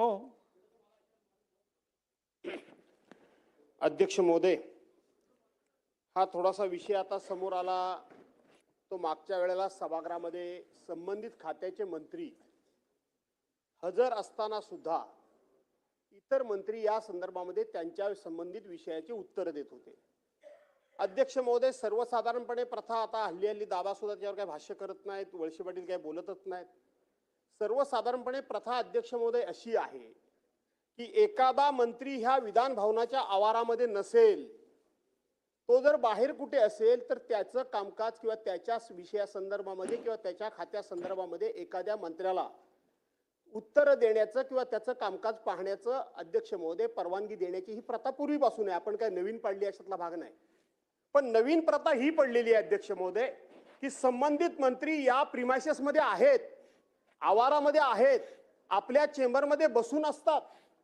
हो. अध्यक्ष महोदय हा थोडासा विषय आता समोर आला. तो मागच्या वेळेला सभागृहामध्ये संबंधित खात्याचे मंत्री हजर असताना सुद्धा इतर मंत्री या संदर्भामध्ये त्यांच्या संबंधित विषयाची उत्तरं देत होते. अध्यक्ष महोदय सर्वसाधारणपणे प्रथा आता हल्ली हल्ली दादा सुद्धा त्याच्यावर काही भाष्य करत नाहीत वळसे पाटील काही बोलतच नाहीत. सर्वसाधारणपणे प्रथा अध्यक्ष महोदय अशी आहे की एखादा मंत्री ह्या विधान भवनाच्या आवारामध्ये नसेल तो जर बाहेर कुठे असेल तर त्याचं कामकाज किंवा त्याच्या विषया संदर्भामध्ये किंवा त्याच्या खात्यासंदर्भामध्ये एखाद्या मंत्र्याला उत्तर देण्याचं किंवा त्याचं कामकाज पाहण्याचं अध्यक्ष महोदय परवानगी देण्याची ही प्रथा पूर्वीपासून आहे. आपण काय नवीन पाडली अशातला भाग नाही. पण नवीन प्रथा ही पडलेली आहे अध्यक्ष महोदय की संबंधित मंत्री या प्रिमायसेसमध्ये आहेत. आवारामध्ये आहेत आपल्या चेंबरमध्ये बसून असतात.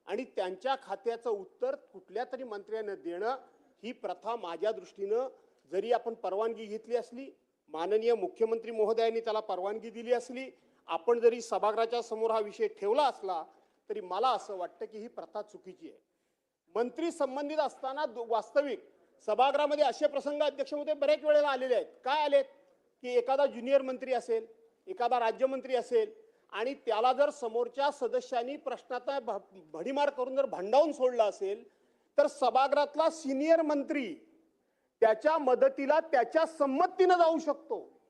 आणि त्यांच्या खात्याचं उत्तर कुठल्या तरी मंत्र्यानं देणं ही प्रथा माझ्या दृष्टीनं जरी आपण परवानगी घेतली असली माननीय मुख्यमंत्री महोदयांनी त्याला परवानगी दिली असली आपण जरी सभागृहाच्या समोर हा विषय ठेवला असला तरी मला असं वाटतं की ही प्रथा चुकीची आहे. मंत्री संबंधित असताना वास्तविक सभागृहामध्ये असे प्रसंग अध्यक्षमध्ये बऱ्याच वेळेला आलेले आहेत. काय आलेत? की एखादा ज्युनियर मंत्री असेल एखादा राज्यमंत्री असेल आणि त्याला जर समोरच्या सदस्यांनी प्रश्नाचा भ- भडीमार करून जर भांडावून सोडला असेल तर सभागृहातला सिनियर मंत्री त्याच्या मदतीला त्याच्या संमतीनं जाऊ शकतो.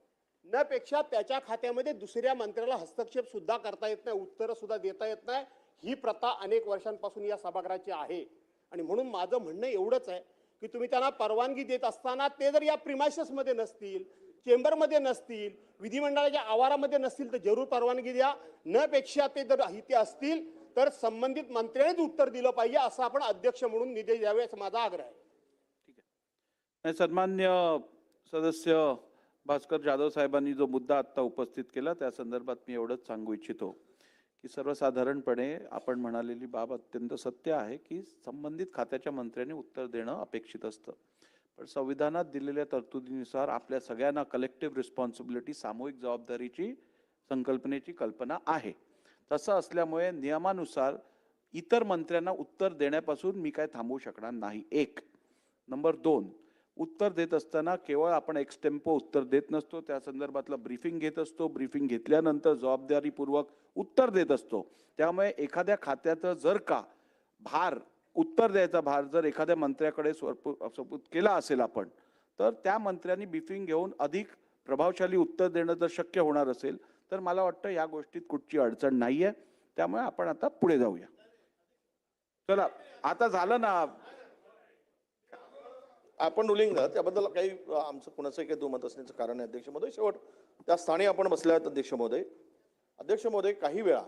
न पेक्षा त्याच्या खात्यामध्ये दुसऱ्या मंत्र्याला हस्तक्षेप सुद्धा करता येत नाही उत्तरं सुद्धा देता येत नाही. ही प्रथा अनेक वर्षांपासून या सभागृहाची आहे. आणि म्हणून माझं म्हणणं एवढंच आहे की तुम्ही त्यांना परवानगी देत असताना ते जर या प्रिमायसेसमध्ये नसतील चेंबरमध्ये नसतील विधिमंडळाच्या आवारामध्ये नसतील तर जरूर परवानगी द्या. न पेक्षा ते जर इथे असतील तर संबंधित मंत्र्यांनीच उत्तर दिलं पाहिजे असं आपण अध्यक्ष म्हणून निर्देश द्यावे असा माझा आग्रह आहे. नाही सन्मान्य सदस्य भास्कर जाधव साहेबांनी जो मुद्दा आत्ता उपस्थित केला त्या संदर्भात मी एवढंच सांगू इच्छितो. की सर्वसाधारणपणे आपण म्हणालेली बाब अत्यंत सत्य आहे की संबंधित खात्याच्या मंत्र्यांनी उत्तर देणं अपेक्षित असतं. पण संविधानात दिलेल्या तरतुदीनुसार आपल्या सगळ्यांना कलेक्टिव्ह रिस्पॉन्सिबिलिटी सामूहिक जबाबदारीची संकल्पनेची कल्पना आहे. तसं असल्यामुळे नियमानुसार इतर मंत्र्यांना उत्तर देण्यापासून मी काय थांबवू शकणार नाही. एक. नंबर दोन. उत्तर देत असताना केवळ आपण एक्सटेम्पो उत्तर देत नसतो. त्या संदर्भातलं ब्रीफिंग घेत असतो. ब्रीफिंग घेतल्यानंतर जबाबदारीपूर्वक उत्तर देत असतो. त्यामुळे एखाद्या खात्याचं जर का भार उत्तर द्यायचा भार जर एखाद्या मंत्र्याकडे स्वरपू स्वरूप केला असेल आपण तर त्या मंत्र्यांनी ब्रीफिंग घेऊन अधिक प्रभावशाली उत्तर देणं जर शक्य होणार असेल तर मला वाटतं या गोष्टीत कुठची अडचण नाही आहे त्यामुळे आपण आता पुढे जाऊया. चला आता झालं ना आपण रुलिंग ना त्याबद्दल काही आमचं कुणाचंही काही दुमत असण्याचं कारण आहे अध्यक्ष महोदय. शेवट त्या स्थानी आपण बसले आहेत अध्यक्ष महोदय. अध्यक्ष महोदय काही वेळा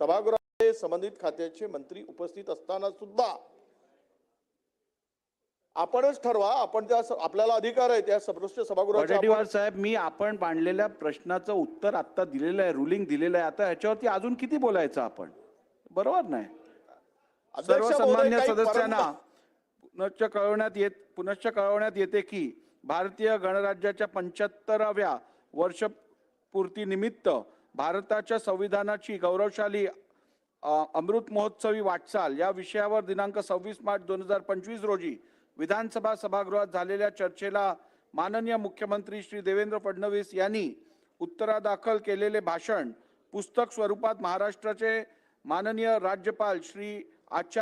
सभागृहामध्ये संबंधित खात्याचे मंत्री उपस्थित असताना सुद्धा आपणच ठरवा आपण त्या आपल्याला अधिकार आहे त्या सदृश्य वडेट्टीवार साहेब मी आपण मांडलेल्या प्रश्नाचं उत्तर आता दिलेलं आहे रुलिंग दिलेलं आहे. आता ह्याच्यावरती अजून किती बोलायचं आपण? बरोबर नाही. अध्यक्ष सर्व महोदय, सन्मान्य काही सदस्यांना पुनश्च कळवण्यात येत पुनश्च कळवण्यात येते की भारतीय गणराज्याच्या पंच्याहत्तराव्या वर्षपूर्तीनिमित्त भारताच्या संविधानाची गौरवशाली अमृत महोत्सवी वाटचाल या विषयावर दिनांक सव्वीस मार्च दोन हजार पंचवीस रोजी विधानसभा सभागृहात झालेल्या चर्चेला माननीय मुख्यमंत्री श्री देवेंद्र फडणवीस यांनी उत्तरादाखल केलेले भाषण पुस्तक स्वरूपात महाराष्ट्राचे माननीय राज्यपाल श्री आचार्य